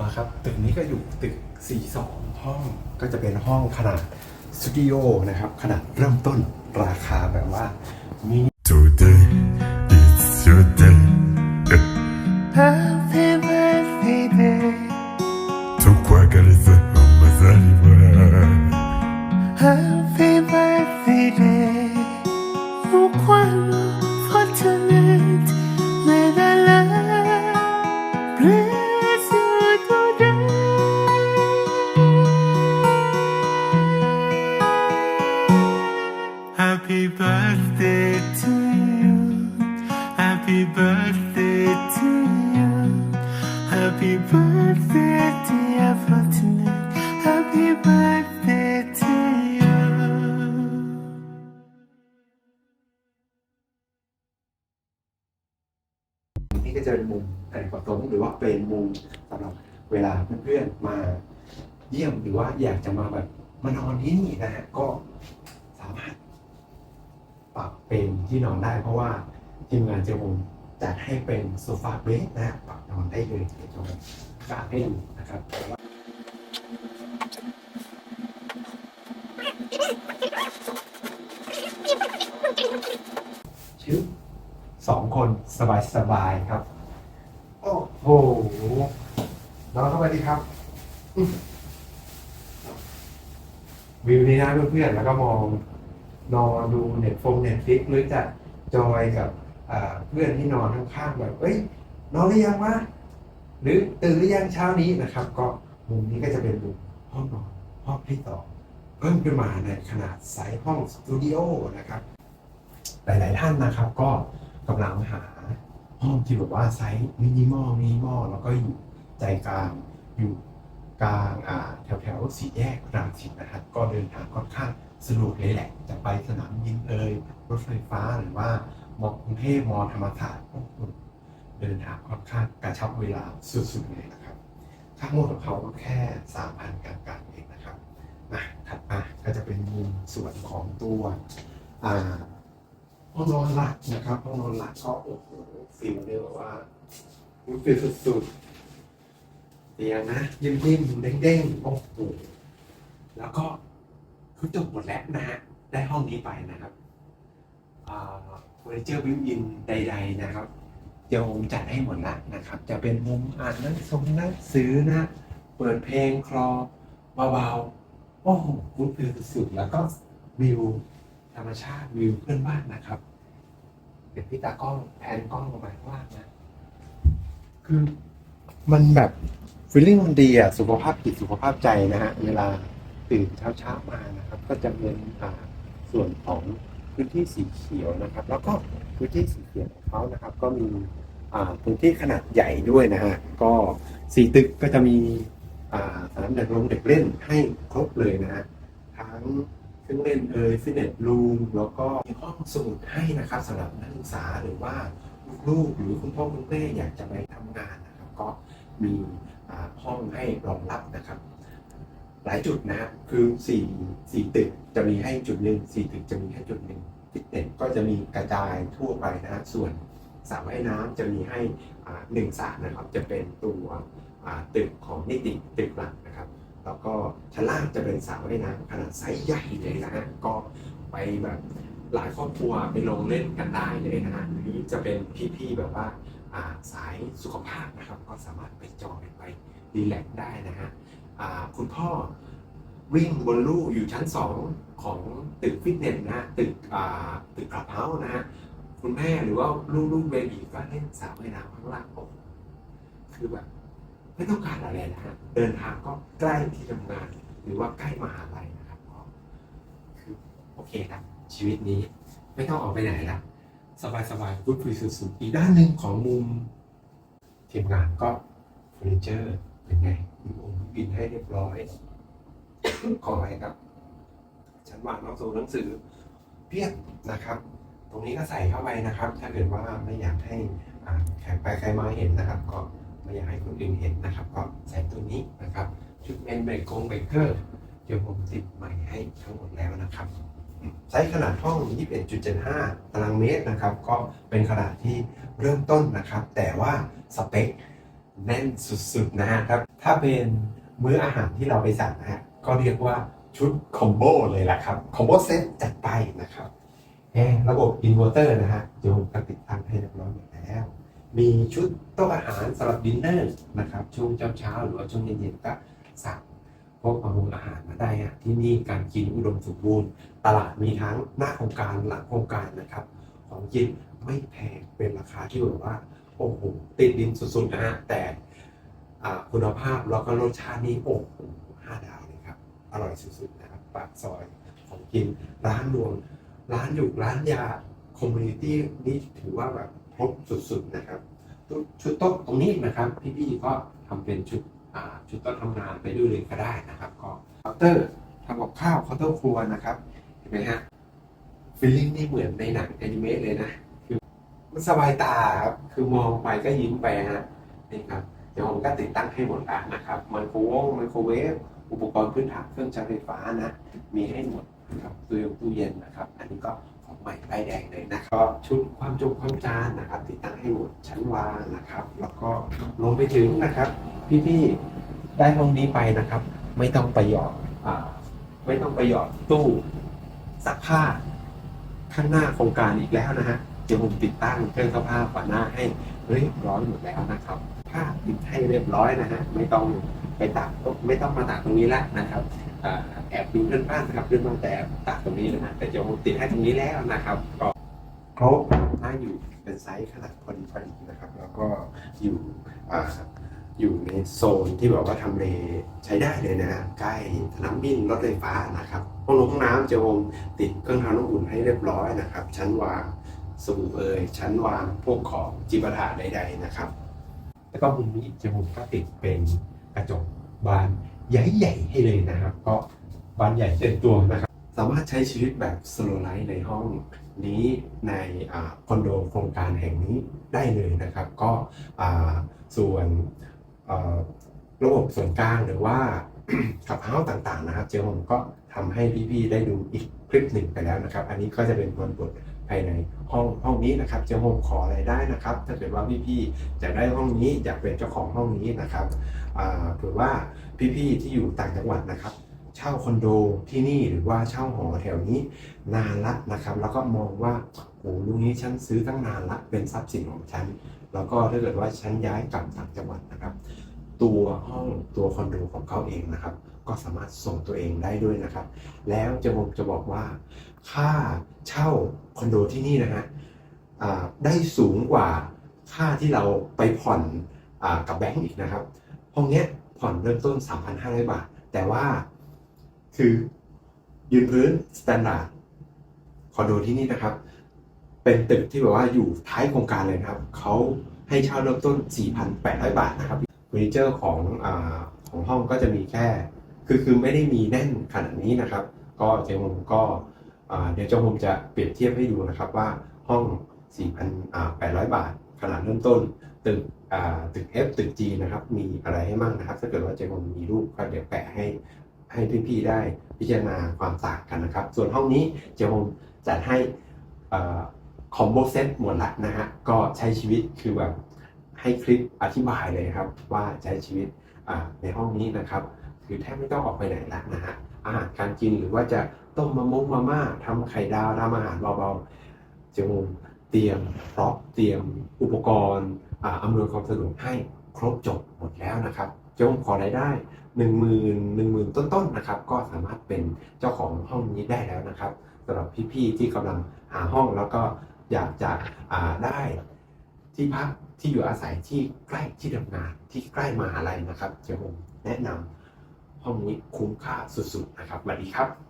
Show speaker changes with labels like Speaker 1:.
Speaker 1: มาครับ ตึกนี้ก็อยู่ตึก 42 ห้องก็จะเป็นห้องขนาดสตูดิโอนะครับ ขนาดเริ่มต้นราคาแบบว่ามี
Speaker 2: Today it's your day.
Speaker 3: Happy birthday day
Speaker 2: Tukwagaliza amazaliwa.
Speaker 3: Happy birthday day Ukwano fortunate
Speaker 1: นี่ก็จะเป็นมุมแต่งประตูหรือว่าเป็นมุมสำหรับเวลาเพื่อนๆมาเยี่ยมหรือว่าอยากจะมาแบบมานอนที่นี่นะฮะก็สามารถปรับเป็นที่นอนได้ เพราะว่าทีมงานเจมจัดให้เป็นโซฟาเบสนะฮะปรับนอนได้เลยเดี๋ยวจะกางให้ดูนะครับ สอนสบายๆครับ โอ้โหนอนเข้าไปดีครับ วิวนี้นะเพื่อนๆแล้วก็มองนอนดูเน็ตฟงเน็ตฟิกหรือจะจอยกับเพื่อนที่นอนข้างๆแบบเอ้ยนอนหรือยังวะหรือตื่นหรือยังเช้านี้นะครับ ก็มุมนี้ก็จะเป็นมุมห้องนอนห้องที่ต่อเพิ่มขึ้นมาในขนาดไซส์ห้องสตูดิโอนะครับ หลายๆท่านนะครับก็ กำลังหาห้องที่แบบว่าไซส์มินิมอลมินิมอลแล้วก็อยู่ใจกลางอยู่กลางอ่าแถวแถวสี่แยกรังสิตนะครับก็เดินทางค่อนข้างสะดวกเลยแหละ จะไปสนามบินเอ่ยรถไฟฟ้าหรือว่ามอกรุงเทพมอธรรมศาสตร์เดินทางค่อนข้างกระชับเวลาสุดๆเลยนะครับ ค่างวดของเขาก็แค่สามพันกลางๆเองนะครับมาถัดมาก็จะเป็นมุมส่วนของตัวอ่า ห้องนอนหลักนะครับห้องนอนหลักก็โอ้โหฟิลเนี่ยแบบว่าฟิลสุดๆเตียงนะยิ้มๆเด้งๆโอ้โหแล้วก็คือจบหมดแล้วนะฮะได้ห้องนี้ไปนะครับเฟอร์นิเจอร์บิวอินใด ๆ นะครับเดี๋ยวผมจัดให้หมดละนะครับ จะเป็นมุมอ่านหนังสงหนังสือนะ เปิดเพลงคลอเบาๆโอ้โหคุณฟิลสุดๆแล้วก็วิวธรรมชาติวิวเพื่อนบ้านนะครับ เดี๋ยวพี่ตากล้องแพนกล้องลงไปข้างล่างนะ คือมันแบบฟีลลิ่งมันดีอะสุขภาพจิตสุขภาพใจนะฮะ เวลาตื่นเช้าเช้าๆมานะครับ ก็จะเป็นอ่าส่วนของพื้นที่สีเขียวนะครับ แล้วก็พื้นที่สีเขียวของเขานะครับ ก็มีอ่าพื้นที่ขนาดใหญ่ด้วยนะฮะ ก็สี่ตึกก็จะมีอ่าสนามเด็กลงเด็กเล่นให้ครบเลยนะฮะทั้ง เครื่องเล่นเอ่ยฟิตเนสรูมแล้วก็มีห้องสมุดให้นะครับสำหรับนักศึกษาหรือว่าลูกๆหรือคุณพ่อคุณแม่อยากจะไปทำงานนะครับก็มีห้องให้รองรับนะครับ หลายจุดนะฮะคือสี่สี่ตึกจะมีให้จุดหนึ่งสี่ตึกจะมีแค่จุดหนึ่งฟิตเนสก็จะมีกระจายทั่วไปนะฮะส่วนสระว่ายน้ำจะมีให้หนึ่งสระนะครับ จะเป็นตัวตึกของนิติตึกหลักนะ แล้วก็ชั้นล่างจะเป็นสระว่ายน้ำขนาดไซส์ใหญ่เลยนะฮะก็ไปแบบหลายครอบครัวไปลงเล่นกันได้เลยนะฮะหรือจะเป็นพี่ๆแบบว่าาสายสุขภาพนะครับ ก็สามารถไปจอยไปรีแลกซ์ได้นะฮะคุณพ่อวิ่งบนลู่อยู่ชั้นสองของตึกฟิตเนสนะตึกตึกคลับเฮาส์นะฮะคุณแม่หรือว่าลูกๆเบบีก็เล่นสระว่ายน้ำข้างล่างโอ้โหคือแบบ ไม่ต้องการอะไรนะฮะเดินทางก็ใกล้ที่ทำงาน หรือว่าใกล้มหาลัยนะครับก็คือโอเคครับชีวิตนี้ไม่ต้องออกไปไหนละสบายสบายพูดคุยสุดๆอีกด้านหนึ่งของมุมทีมงานก็เฟอร์นิเจอร์เป็นไงมีองค์บินให้เรียบร้อยขอให้ครับชั้นวางหนังสือหนังสือเพียบนะครับ ตรงนี้ก็ใส่เข้าไปนะครับ ถ้าเกิดว่าไม่อยากให้อ่าใครไปใครมาเห็นนะครับ ก็ ไม่อยากให้คนอื่นเห็นนะครับ ก็ใส่ตัวนี้นะครับ ชุดเมนเบรกกงเบรกเกอร์เดี๋ยวผมติดใหม่ให้ทั้งหมดแล้วนะครับไซส์ขนาดห้อง 21.75 ตารางเมตรนะครับ ก็เป็นขนาดที่เริ่มต้นนะครับ แต่ว่าสเปคแน่นสุดๆนะฮะครับ ถ้าเป็นมื้ออาหารที่เราไปสั่งนะฮะ ก็เรียกว่าชุดคอมโบเลยแหละครับ คอมโบเซตจัดไปนะครับแอระบบอินเวอร์เตอร์นะฮะเดี๋ยวผมติดตั้งให้เรียบร้อยหมดแล้ว มีชุดโต๊ะอาหารสำหรับดินเนอร์นะครับช่วงเช้าๆหรือว่าช่วงเย็นๆก็สั่งพวกอาหารอาหารมาได้ฮะที่นี่การกินอุดมสมบูรณ์ ตลาดมีทั้งหน้าโครงการหลังโครงการนะครับ ของกินไม่แพงเป็นราคาที่แบบว่าโอ้โหติดดินสุดๆนะฮะแต่อ่าคุณภาพแล้วก็รสชาตินี่โอ้โหห้าดาวเลยครับ อร่อยสุดๆนะครับปากซอยของกินร้านรวงร้านอยู่ร้านยาคอมมูนิตี้นี่ถือว่าแบบ ครบสุดๆนะครับชุดโต๊ะตรงนี้นะครับ พี่ๆก็ทำเป็นชุดชุดโต๊ะทำงานไปด้วยเลยก็ได้นะครับก็เคาน์เตอร์ทำกับข้าวเคาน์เตอร์ครัวนะครับเห็นไหมฮะฟีลลิ่งนี่เหมือนในหนังแอนิเมะเลยนะคือมันสบายตาครับคือมองไปก็ยิ้มไปฮะนี่ครับเดี๋ยวผมก็ติดตั้งให้หมดแล้วนะครับไมโครวงไมโครเวฟอุปกรณ์พื้นฐานเครื่องใช้ไฟฟ้านะมีให้หมดนะครับตู้ตู้เย็นนะครับ อันนี้ก็ ของใหม่ป้ายแดงเลยนะครับชุดความจงความจานนะครับติดตั้งให้หมดชั้นวางนะครับ แล้วก็ลงไปถึงนะครับ พี่ๆได้ห้องนี้ไปนะครับ ไม่ต้องไปหยอดอ่าไม่ต้องไปหยอดตู้ซักผ้าข้างหน้าโครงการอีกแล้วนะฮะเดี๋ยวผมติดตั้งเครื่องซักผ้าฝาหน้าให้เรียบร้อยหมดแล้วนะครับผ้าติดให้เรียบร้อยนะฮะไม่ต้องไปตากไม่ต้องมาตากตรงนี้แล้วนะครับอ่า แอบดูเพื่อนบ้านนะครับเพื่อนบ้านแต่ตากตรงนี้นะฮะแต่เดี๋ยวผมติดให้ตรงนี้แล้วนะครับ ก็ครบน่าอยู่เป็นไซส์ขนาดพอดีพอดีนะครับ แล้วก็อยู่อ่าอยู่ในโซนที่แบบว่าทำเลใช้ได้เลยนะฮะใกล้สนามบินรถไฟฟ้านะครับห้องลงห้องน้ำจะโฮมติดเครื่องทำน้ำอุ่นให้เรียบร้อยนะครับ ชั้นวางสบู่เอยชั้นวางพวกของจิปาถะใด ๆนะครับ แล้วก็มุมนี้จะมุมก็ติดเป็นกระจกบานใหญ่ๆให้เลยนะครับก็ บานใหญ่เต็มตัวนะครับ สามารถใช้ชีวิตแบบสโลไลฟ์ในห้องนี้ในอคอนโดโครงการแห่งนี้ได้เลยนะครับ ก็ส่วนระบบส่วนกลางหรือว่าขับเฮ้าส์ต่างๆนะครับ เจอผมก็ทำให้พี่ๆได้ดูอีกคลิปหนึ่งไปแล้วนะครับ อันนี้ก็จะเป็นบนบทภายในห้องห้องนี้นะครับเจอผมขออะไรได้นะครับ ถ้าเกิดว่าพี่ๆอยากได้ห้องนี้อยากเป็นเจ้าของห้องนี้นะครับหรือว่าพี่ๆที่อยู่ต่างจังหวัดนะครับ เช่าคอนโดที่นี่หรือว่าเช่าหอแถวนี้นานละนะครับ แล้วก็มองว่าโอ้ลุงนี้ฉันซื้อตั้งนานละเป็นทรัพย์สินของฉัน แล้วก็ถ้าเกิดว่าฉันย้ายกลับต่างจังหวัดนะครับ ตัวห้องตัวคอนโดของเขาเองนะครับ ก็สามารถส่งตัวเองได้ด้วยนะครับ แล้วจะผมจะบอกว่า ค่าเช่าคอนโดที่นี่นะฮะได้สูงกว่าค่าที่เราไปผ่อนอกับแบงก์อีกนะครับห้องเนี้ยผ่อนเริ่มต้น 3,500 บาท แต่ว่า คือยืนพื้นสแตนดาร์ดคอนโดที่นี่นะครับ เป็นตึกที่แบบว่าอยู่ท้ายโครงการเลยนะครับเขาให้เช่าเริ่มต้น 4,800 บาทนะครับเฟอร์นิเจอร์ของอของห้องก็จะมีแค่ คือคือไม่ได้มีแน่นขนาดนี้นะครับ ก็เจมก็เดี๋ยวเจ้าผมจะเปรียบเทียบให้ดูนะครับว่าห้อง 4,800 บาทขนาดเริ่มต้นตึกตึก F ตึก G นะครับ มีอะไรให้มั่งนะครับ ถ้าเกิดว่าเจมผมมีรูปก็เดี๋ยวแปะให้ ให้พี่ๆได้พิจารณาความต่างกันนะครับ ส่วนห้องนี้เจมผมจัดให้คอมโบเซตหมดละนะฮะก็ใช้ชีวิตคือแบบให้คลิปอธิบายเลยครับว่าใช้ชีวิตในห้องนี้นะครับคือแทบไม่ต้องออกไปไหนละนะฮะอาหารการกินหรือว่าจะต้มมะม่วงมาม่าทำไข่ดาวทำอาหารเบาๆเจมงเตรียมพร็อพเตรียมอุปกรณ์อ่าอำนวยความสะดวกให้ครบจบหมดแล้วนะครับ จมงขอรายได้หนึ่งหมื่นหนึ่งหมื่นต้นๆนะครับ ก็สามารถเป็นเจ้าของห้องนี้ได้แล้วนะครับสำหรับพี่ๆที่กำลังหาห้องแล้วก็อยากจะได้ที่พักที่อยู่อาศัยที่ใกล้ที่ทำงานที่ใกล้มหาลัยนะครับเจ้าผมแนะนำห้องนี้คุ้มค่าสุดๆนะครับสวัสดีครับ